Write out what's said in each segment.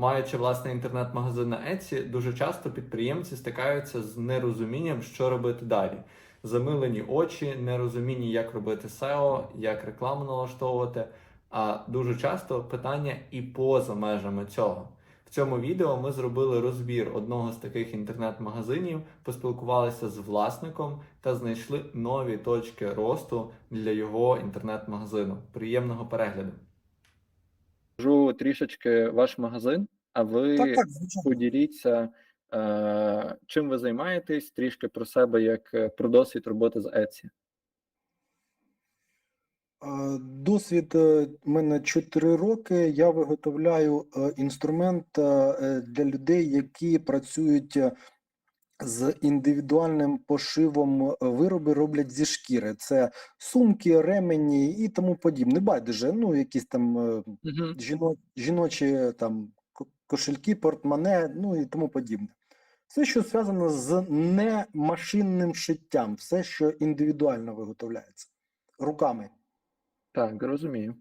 Маючи власний інтернет-магазин на Etsy, дуже часто підприємці стикаються з нерозумінням, що робити далі. Замилені очі, нерозуміння, як робити SEO, як рекламу налаштовувати. А дуже часто питання і поза межами цього. В цьому відео ми зробили розбір одного з таких інтернет-магазинів, поспілкувалися з власником та знайшли нові точки росту для його інтернет-магазину. Приємного перегляду! Покажу трішечки ваш магазин, а ви Так, так, поділіться, е, чим ви займаєтесь, трішки про себе, як е, про досвід роботи з Etsy. Е, Досвід е, в мене 4 роки. Я виготовляю е, інструмент е, для людей, які працюють е, з індивідуальним пошивом е, вироби роблять зі шкіри. Це сумки, ремені і тому подібне. Байдуже, ну якісь там е, жіно, жіночі там кошельки, портмоне, ну і тому подібне. Все, що зв'язано з немашинним шиттям, все, що індивідуально виготовляється руками. Так, розумію.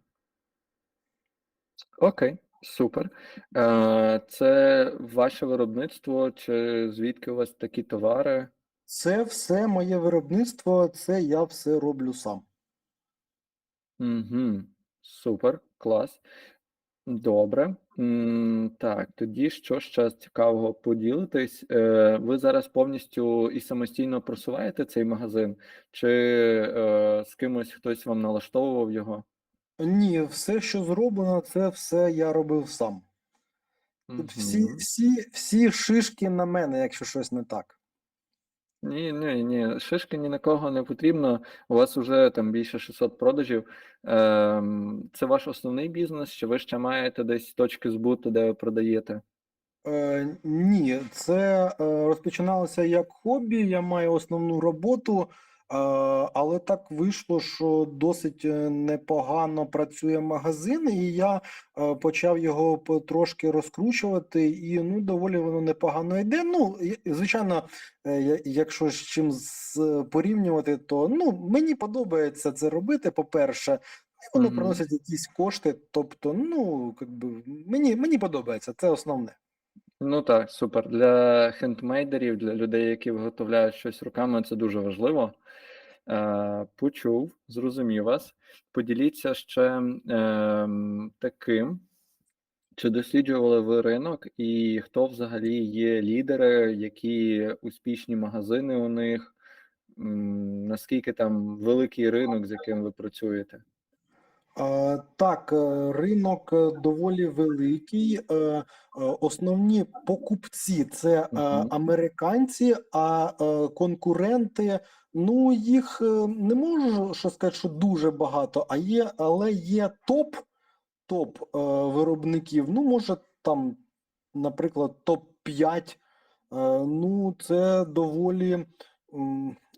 Окей, супер. Е, Це ваше виробництво, чи звідки у вас такі товари? Це все моє виробництво, це я все роблю сам. Угу. Супер, клас. Добре. Так, тоді що ще цікавого поділитись? Е, Ви зараз повністю і самостійно просуваєте цей магазин, чи е, з кимось хтось вам налаштовував його? Ні, все, що зроблено, це все я робив сам. Тут всі, всі, всі шишки на мене, якщо щось не так. Ні, ні, ні, шишки ні на кого не потрібно. У вас вже там більше 600 продажів. Ем, Це ваш основний бізнес, чи ви ще маєте десь точки збуту, де ви продаєте? Е, ні, це е, розпочиналося як хобі. Я маю основну роботу, але так вийшло, що досить е, непогано працює магазин, і я е, почав його потрошки розкручувати, і ну доволі воно непогано йде. Ну, звичайно, е, якщо з чим порівнювати, то ну мені подобається це робити. По-перше, і воно Мгм. приносить якісь кошти. Тобто, ну якби мені, мені подобається, це основне. Ну так, супер. Для хендмейдерів, для людей, які виготовляють щось руками, це дуже важливо. Е, Почув, зрозумів вас. Поділіться ще ем, таким. Чи досліджували ви ринок, і хто взагалі є лідери, які успішні магазини у них? Наскільки там великий ринок, з яким ви працюєте? Так, е, ринок е, доволі великий. Е, е, Основні покупці це е, американці, а е, конкуренти, ну їх е, не можу що сказати, що дуже багато, а є, але є топ, топ е, виробників. Ну, може, там, наприклад, топ-5. Ну, це доволі е,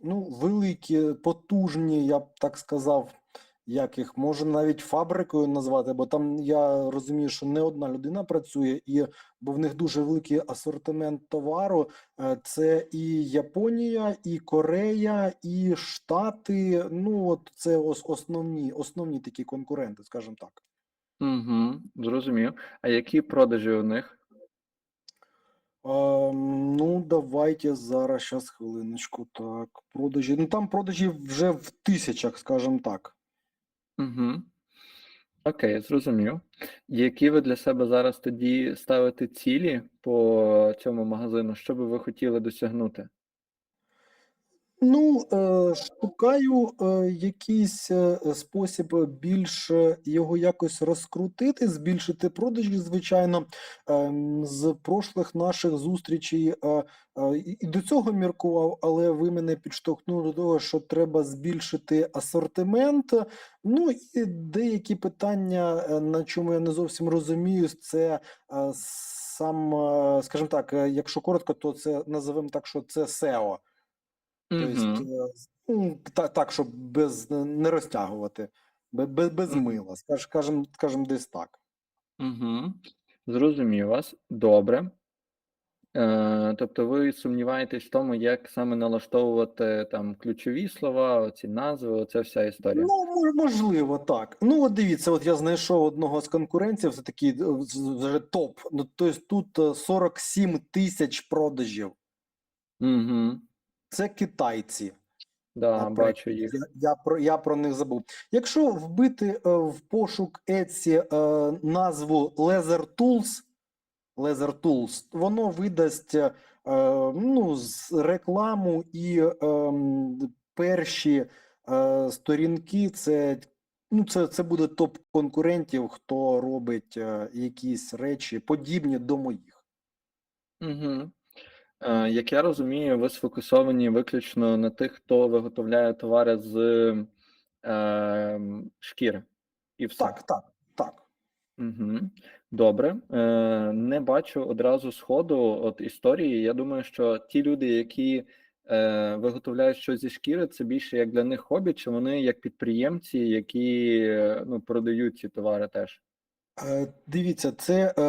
ну, великі, потужні, я б так сказав як їх можна навіть фабрикою назвати, бо там я розумію, що не одна людина працює, і бо в них дуже великий асортимент товару. Е, Це і Японія, і Корея, і Штати. Ну от це основні, основні такі конкуренти, скажімо так. Угу, зрозумів. А які продажі у них? Ем, ну, давайте зараз, щас, хвилиночку. Так, продажі. Ну там продажі вже в тисячах, скажімо так. Угу. Окей, зрозумів. Які ви для себе зараз тоді ставите цілі по цьому магазину? Що би ви хотіли досягнути? Ну, е, шукаю е, якийсь е, спосіб більш його якось розкрутити, збільшити продажі, звичайно. Ем, З прошлих наших зустрічей і до цього міркував, але ви мене підштовхнули до того, що треба збільшити асортимент. Ну і деякі питання, на чому я не зовсім розумію, це сам, скажімо так, якщо коротко, то це називаємо так, що це SEO. Тобто, е, ну, так, так, щоб без не розтягувати, без, без, мила, скаж, скажем, скажем, десь так. Угу. Зрозумів вас. Добре. Е, тобто ви сумніваєтесь в тому, як саме налаштовувати там ключові слова, оці назви, оця вся історія. Ну, можливо, так. Ну, от дивіться, от я знайшов одного з конкурентів, це такий е, вже топ. Ну, тобто тут е, 47 тисяч продажів. Угу. Це китайці. Да, бачу їх. Я, я, про, я про них забув. Якщо вбити е, в пошук Etsy е, назву Leather Tools, Leather Tools, воно видасть е, ну, з- рекламу і ем, перші е, сторінки. Це, ну, це, це буде топ конкурентів, хто робить е, якісь речі подібні до моїх. Угу. Е, як я розумію, ви сфокусовані виключно на тих, хто виготовляє товари з е, шкіри. І все. Так, так, так. Угу. Добре. Е, не бачу одразу сходу от історії. Я думаю, що ті люди, які е, виготовляють щось зі шкіри, це більше як для них хобі, чи вони як підприємці, які е, ну, продають ці товари теж. Е, Дивіться, це е,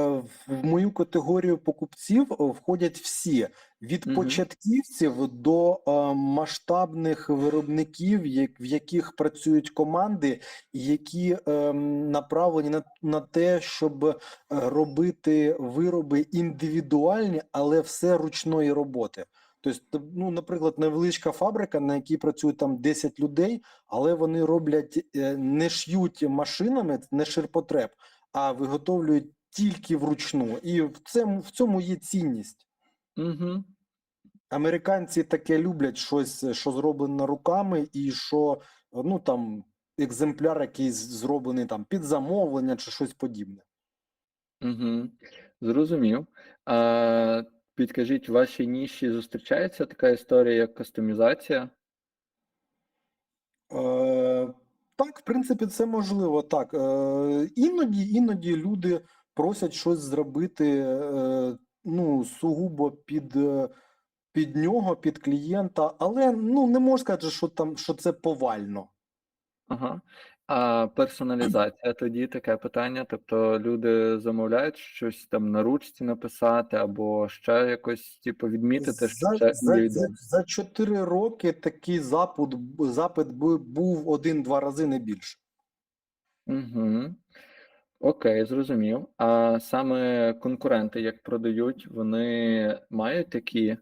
в мою категорію покупців е, входять всі від початківців до масштабних виробників, в яких працюють команди, які направлені на, на те, щоб робити вироби індивідуальні, але все ручної роботи. Тобто, ну, наприклад, невеличка фабрика, на якій працює там 10 людей, але вони роблять не ш'ють машинами, не ширпотреб, а виготовлюють тільки вручну. І в цьому, в цьому є цінність. Угу. Американці таке люблять щось, що зроблено руками, і що ну там екземпляр, якийсь зроблений там під замовлення чи щось подібне. Угу. Зрозумів. А підкажіть, в вашій ніші зустрічається така історія, як кастомізація? Е, так, в принципі, це можливо. Так, е, іноді, іноді люди просять щось зробити е, ну, сугубо під, е, під нього, під клієнта, але ну не можна сказати, що там що це повально. Ага. А персоналізація тоді таке питання. Тобто люди замовляють щось там на ручці написати, або ще якось, типу, відмітити, що За, це за, за, за 4 роки такий запит, запит був один-два рази не більше. Угу. Окей, зрозумів. А саме конкуренти, як продають, вони мають такі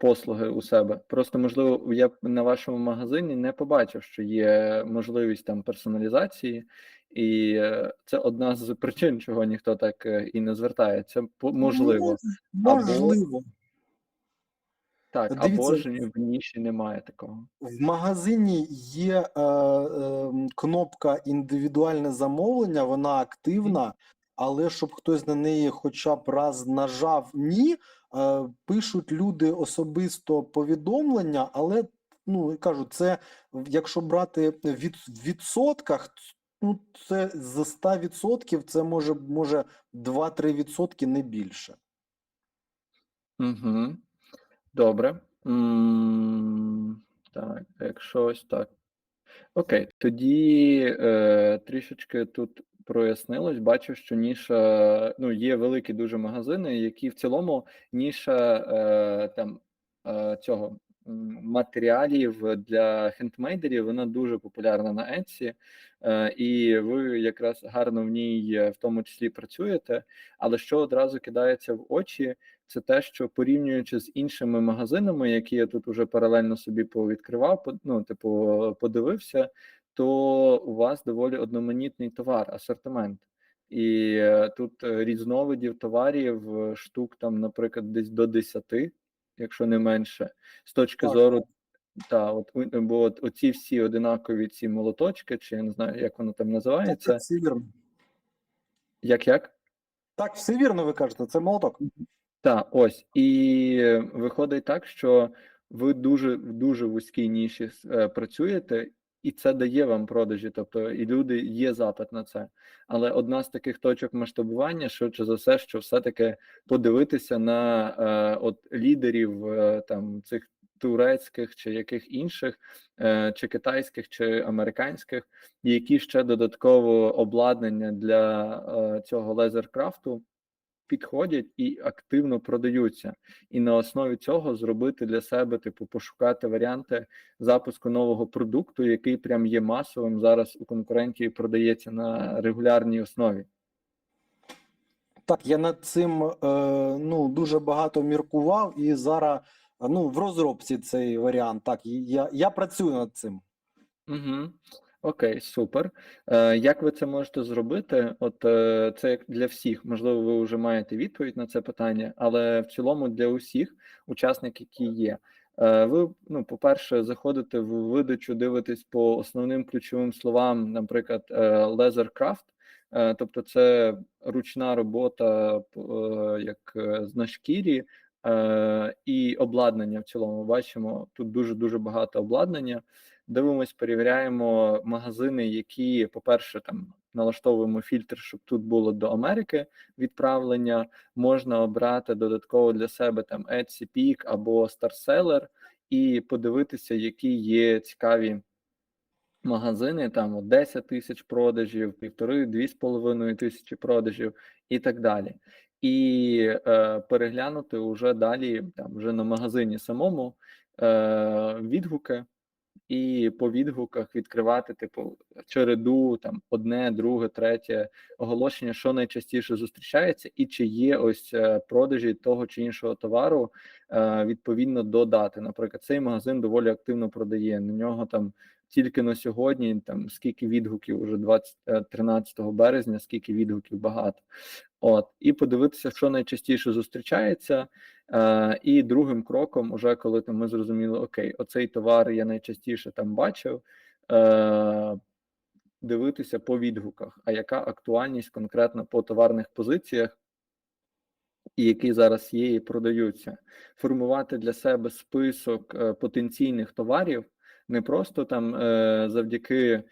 послуги у себе. Просто, можливо, я б на вашому магазині не побачив, що є можливість там персоналізації, і е, це одна з причин, чого ніхто так е, і не звертається. Можливо, Ну, Або- можливо. так, або ж в ніші немає такого. В магазині є е, е, кнопка індивідуальне замовлення, вона активна, але щоб хтось на неї хоча б раз нажав ні, е, пишуть люди особисто повідомлення, але ну кажу, це якщо брати від відсотках, ну це з 100% це може може 2-3 відсотки, не більше. Угу. Добре. М, Так, якщо ось так. Окей, тоді е, трішечки тут прояснилось. Бачу, що ніша, ну, є великі дуже магазини, які в цілому ніша е, там е, цього матеріалів для хендмейдерів, вона дуже популярна на Etsy, е, і ви якраз гарно в ній е, в тому числі працюєте. Але що одразу кидається в очі, це те, що порівнюючи з іншими магазинами, які я тут уже паралельно собі повідкривав, по- ну, типу, подивився, то у вас доволі одноманітний товар, асортимент. І е, тут е, різновидів товарів е, штук там, наприклад, десь до 10, якщо не менше, з точки Так. зору. Та, от бо от оці всі одинакові ці молоточки, чи я не знаю, як воно там називається. так, все вірно. Як як? Так, все вірно, ви кажете, це молоток. Так, ось і виходить так, що ви дуже в дуже вузькій ніші е, працюєте, і це дає вам продажі. Тобто, і люди є запит на це. Але одна з таких точок масштабування, швидше за все, що все-таки подивитися на е, от лідерів е, там цих турецьких чи яких інших, е, чи китайських, чи американських, які ще додатково обладнання для е, цього лезеркрафту підходять і активно продаються. І на основі цього зробити для себе, типу, пошукати варіанти запуску нового продукту, який прям є масовим зараз у конкурентів і продається на регулярній основі. Так, я над цим е, ну, дуже багато міркував, і зараз ну, в розробці цей варіант. Так, я, я працюю над цим. Угу. Окей, супер. Е, як ви це можете зробити? От е, це як для всіх. Можливо, ви вже маєте відповідь на це питання, але в цілому для усіх учасників, які є. Е, ви, ну, по-перше, заходите в видачу, дивитесь по основним ключовим словам, наприклад, е, Leathercraft, е, тобто це ручна робота е, як е, на шкірі, е, і обладнання в цілому. Бачимо тут дуже дуже багато обладнання. Дивимось, перевіряємо магазини, які, по-перше, там налаштовуємо фільтр, щоб тут було до Америки відправлення. Можна обрати додатково для себе там Etsy Peak або Starseller і подивитися, які є цікаві магазини. Там 10 тисяч продажів, півтори, дві з половиною тисячі продажів і так далі. І е, переглянути вже далі, там вже на магазині самому е, відгуки і по відгуках відкривати, типу, череду, там одне, друге, третє оголошення, що найчастіше зустрічається, і чи є ось е, продажі того чи іншого товару е, відповідно до дати. Наприклад, цей магазин доволі активно продає. На нього там тільки на сьогодні, там скільки відгуків, уже 20, е, 13 березня, скільки відгуків багато. От, і подивитися, що найчастіше зустрічається. Е, і другим кроком, уже коли там ми зрозуміли, окей, оцей товар я найчастіше там бачив, е, дивитися по відгуках, а яка актуальність конкретно по товарних позиціях, які зараз є і продаються, формувати для себе список е, потенційних товарів, не просто там е, завдяки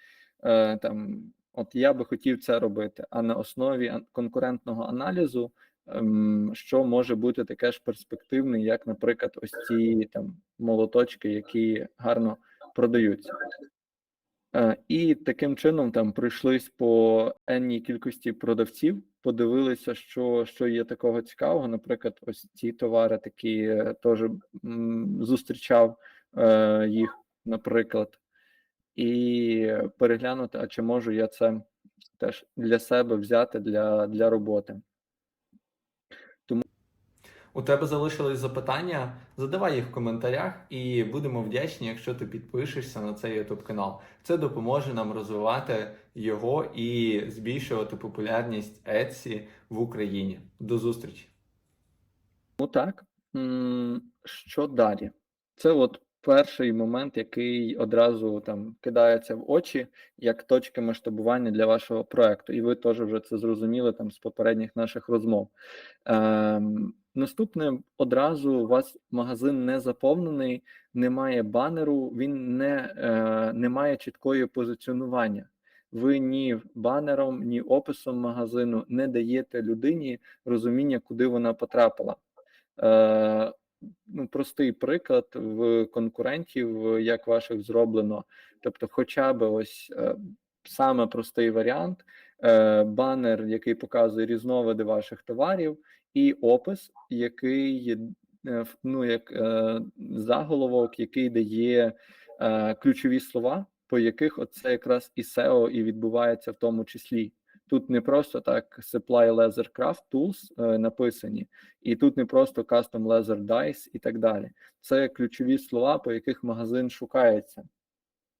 е, там. От я би хотів це робити, а на основі конкурентного аналізу ем, що може бути таке ж перспективне, як, наприклад, ось ці там молоточки, які гарно продаються. Е, І таким чином там пройшлись по енній кількості продавців, подивилися, що, що є такого цікавого. Наприклад, ось ці товари такі теж зустрічав е, їх, наприклад, і переглянути, а чи можу я це теж для себе взяти для, для роботи. У тебе залишились запитання? Задавай їх в коментарях, і будемо вдячні, якщо ти підпишешся на цей YouTube канал. Це допоможе нам розвивати його і збільшувати популярність Etsy в Україні. До зустрічі! Ну так. Що далі? Це от перший момент, який одразу там кидається в очі як точки масштабування для вашого проекту, і ви теж вже це зрозуміли там з попередніх наших розмов. Ем, наступне одразу у вас магазин не заповнений, немає банеру, він не, е, не має чіткої позиціонування. Ви ні банером, ні описом магазину не даєте людині розуміння, куди вона потрапила. Е, ну, простий приклад в конкурентів, як ваших зроблено. Тобто, хоча б ось е, саме простий варіант, е, банер, який показує різновиди ваших товарів, і опис, який е, ну, як заголовок, який дає ключові слова, по яких оце якраз і SEO і відбувається в тому числі. Тут не просто так Supply Laser Craft Tools е, написані, і тут не просто Custom Laser Dice і так далі. Це ключові слова, по яких магазин шукається.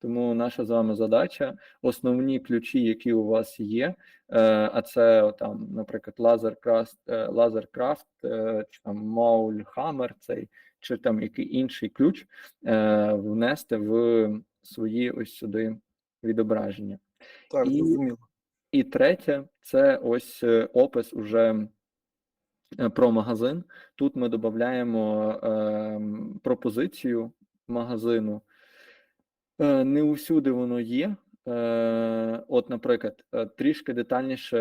Тому наша з вами задача, основні ключі, які у вас є, е, а це там, наприклад, Lasercraft, е, Lasercraft е, чи там Maul Hammer, цей, чи там який інший ключ, е, внести в свої ось сюди відображення. Так, зрозуміло. І третє це ось е, опис уже е, про магазин. Тут ми додаємо ем, пропозицію магазину. Е, Не усюди воно є. Е, От, наприклад, е, трішки детальніше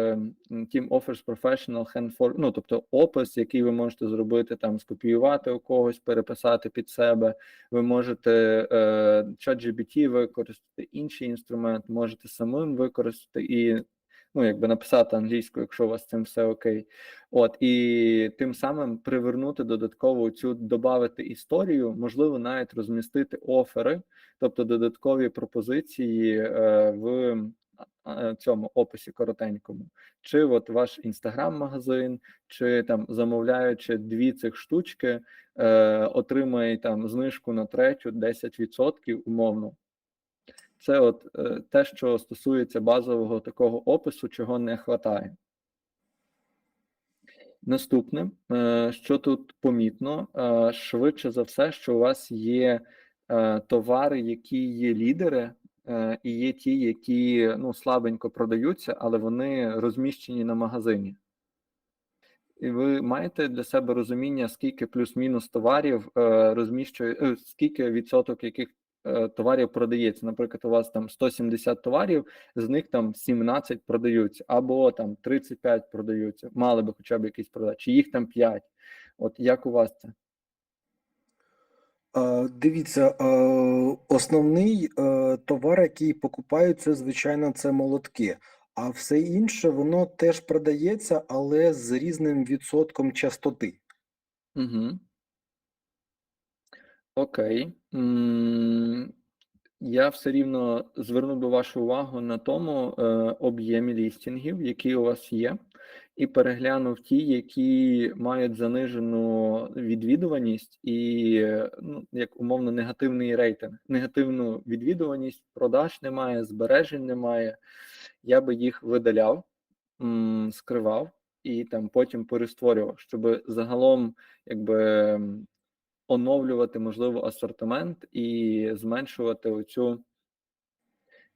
Team Offers Professional Hand for, ну, тобто опис, який ви можете зробити, там скопіювати у когось, переписати під себе. Ви можете е, ChatGPT використати, інший інструмент, можете самим використати і ну, якби написати англійською, якщо у вас цим все окей. От, і тим самим привернути додатково цю додати історію, можливо, навіть розмістити офери, тобто додаткові пропозиції е, в е, цьому описі коротенькому, чи от ваш інстаграм-магазин, чи там замовляючи дві цих штучки, е, отримає там знижку на третю 10% умовно. Це от е, те, що стосується базового такого опису, чого не вистачає. Наступне, е, що тут помітно, е, швидше за все, що у вас є товари, які є лідери, і є ті, які ну, слабенько продаються, але вони розміщені на магазині. І ви маєте для себе розуміння, скільки плюс-мінус товарів розміщує, скільки відсоток яких товарів продається. Наприклад, у вас там 170 товарів, з них там 17 продаються, або там 35 продаються. Мали би хоча б якісь продати, чи їх там 5. От як у вас це? Е, Дивіться, е, основний е, товар, який покупають, це звичайно це молотки. А все інше воно теж продається, але з різним відсотком частоти. Угу. Окей. Я все рівно звернув би вашу увагу на тому е, об'ємі лістінгів, які у вас є, і переглянув ті, які мають занижену відвідуваність і, е, ну, як умовно, негативний рейтинг. Негативну відвідуваність, продаж немає, збережень немає. Я би їх видаляв, скривав і там потім перестворював, щоб загалом якби оновлювати можливо асортимент і зменшувати оцю,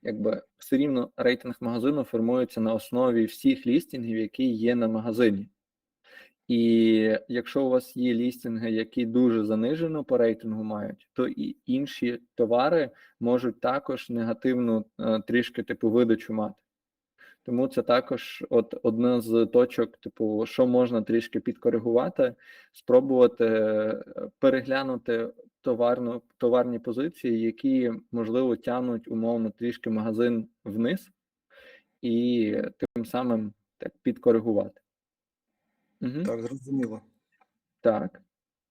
якби все рівно рейтинг магазину формується на основі всіх лістінгів, які є на магазині. І якщо у вас є лістинги, які дуже занижено по рейтингу мають, то і інші товари можуть також негативну е, трішки типу видачу мати. Тому це також от одна з точок, типу, що можна трішки підкоригувати, спробувати е, переглянути товарну, товарні позиції, які можливо тягнуть умовно трішки магазин вниз, і тим самим так підкоригувати. Угу. Так, зрозуміло. Так.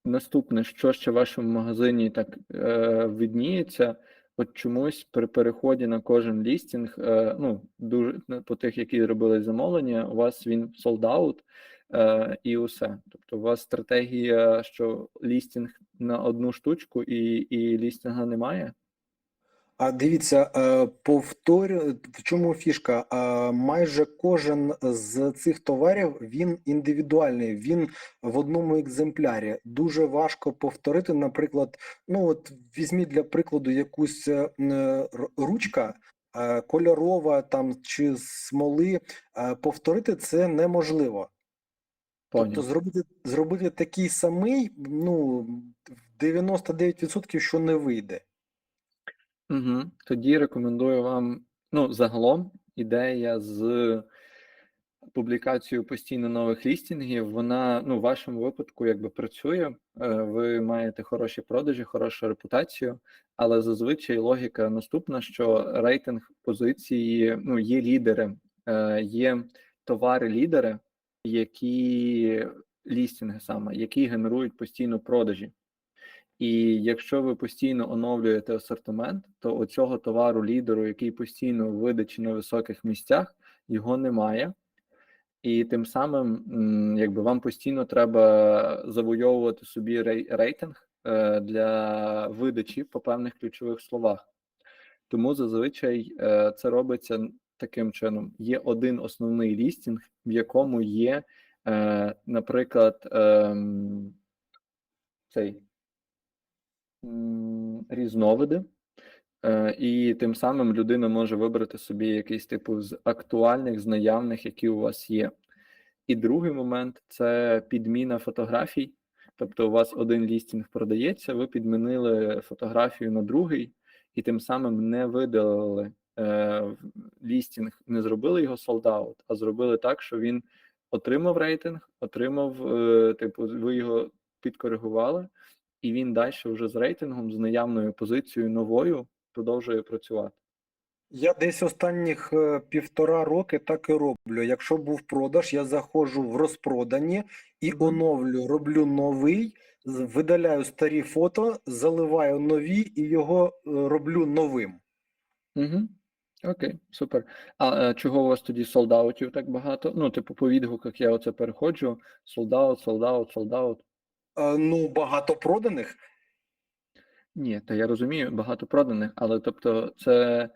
Наступне, що ще в вашому магазині так е, видніється, от чомусь при переході на кожен лістінг, е, ну, дуже ну, по тих, які робили замовлення, у вас він солдаут е, і усе. Тобто, у вас стратегія, що лістінг на одну штучку і, і лістінга немає. А дивіться, е, повторю, в чому фішка? Майже кожен з цих товарів він індивідуальний, він в одному екземплярі. Дуже важко повторити. Наприклад, ну от візьміть для прикладу якусь е, ручка е, кольорова там чи смоли. Повторити це неможливо. Тобто зробити, зробити такий самий, ну, в 99% що не вийде. Угу. Тоді рекомендую вам, ну, загалом, ідея з публікацією постійно нових лістінгів, вона ну, в вашому випадку якби працює. Е, Ви маєте хороші продажі, хорошу репутацію, але зазвичай логіка наступна: що рейтинг позиції ну, є лідери, е, є товари-лідери, які лістінги саме, які генерують постійно продажі. І якщо ви постійно оновлюєте асортимент, то оцього товару лідеру, який постійно в видачі на високих місцях, його немає. І тим самим, якби вам постійно треба завойовувати собі рейтинг е, для видачі по певних ключових словах. Тому зазвичай е, це робиться таким чином: є один основний лістінг, в якому є, е, наприклад, ем, цей різновиди, е, і тим самим людина може вибрати собі якийсь типу з актуальних, з наявних, які у вас є. І другий момент це підміна фотографій. Тобто, у вас один лістінг продається, ви підмінили фотографію на другий, і тим самим не видалили е, лістінг, не зробили його out, а зробили так, що він отримав рейтинг, отримав, е, типу, ви його підкоригували, і він далі вже з рейтингом, з наявною позицією новою продовжує працювати. Я десь останніх е, півтора роки так і роблю. Якщо був продаж, я заходжу в розпродані і оновлю, роблю новий, видаляю старі фото, заливаю нові і його е, роблю новим. Угу. Окей, супер. А е, чого у вас тоді солдаутів так багато? Ну, типу, по відгуках я оце переходжу. Солдаут, солдаут, солдаут. Е, Ну, багато проданих. Ні, та я розумію, багато проданих, але тобто це.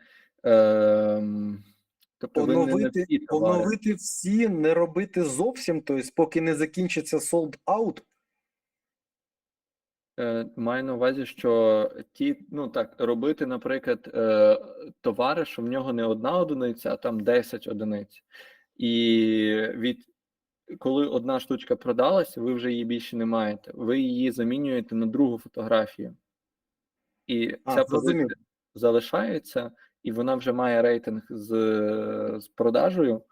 Е, тобто ви Поновити, всі товари. поновити всі, не робити зовсім, тобто, поки не закінчиться sold out. Е, Маю на увазі, що ті, ну так, робити, наприклад, е, товари, що в нього не одна одиниця, а там 10 одиниць. І від коли одна штучка продалась, ви вже її більше не маєте. Ви її замінюєте на другу фотографію. І А, ця позиція залишається, і вона вже має рейтинг з, з продажею.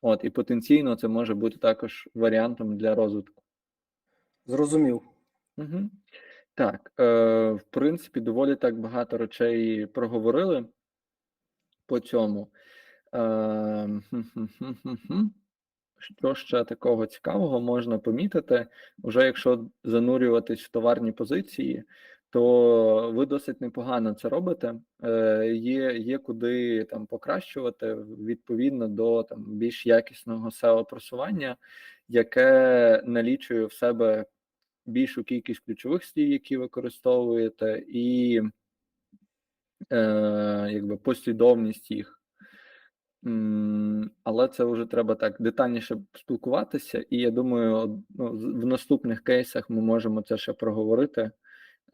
От, і потенційно це може бути також варіантом для розвитку. Зрозумів. Угу. Так, е, в принципі, доволі так багато речей проговорили по цьому. Е. Що ще такого цікавого можна помітити, вже якщо занурюватись в товарні позиції, то ви досить непогано це робите. Е, є, є куди там покращувати відповідно до там більш якісного SEO просування, яке налічує в себе більшу кількість ключових слів, які використовуєте, і е, якби послідовність їх. Але це вже треба так детальніше спілкуватися, і я думаю, ну, в наступних кейсах ми можемо це ще проговорити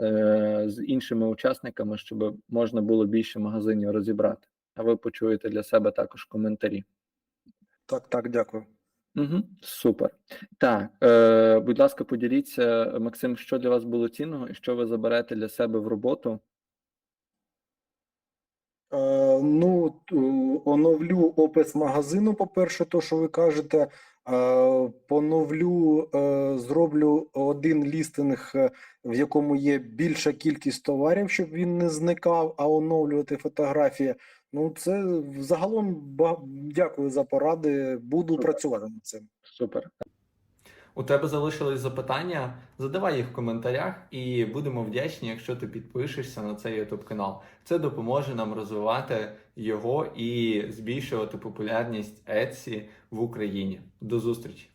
е, з іншими учасниками, щоб можна було більше магазинів розібрати. А ви почуєте для себе також коментарі. Так, так, дякую. Угу, супер. Так, е, будь ласка, поділіться, Максим, що для вас було цінного і що ви заберете для себе в роботу. Е, ну, оновлю опис магазину, по-перше, то, що ви кажете. Е, поновлю, е, зроблю один лістинг, в якому є більша кількість товарів, щоб він не зникав, а оновлювати фотографії. Ну, це загалом дякую за поради. Буду Супер. працювати над цим. Супер. У тебе залишились запитання? Задавай їх в коментарях, і будемо вдячні, якщо ти підпишешся на цей YouTube канал. Це допоможе нам розвивати його і збільшувати популярність Etsy в Україні. До зустрічі!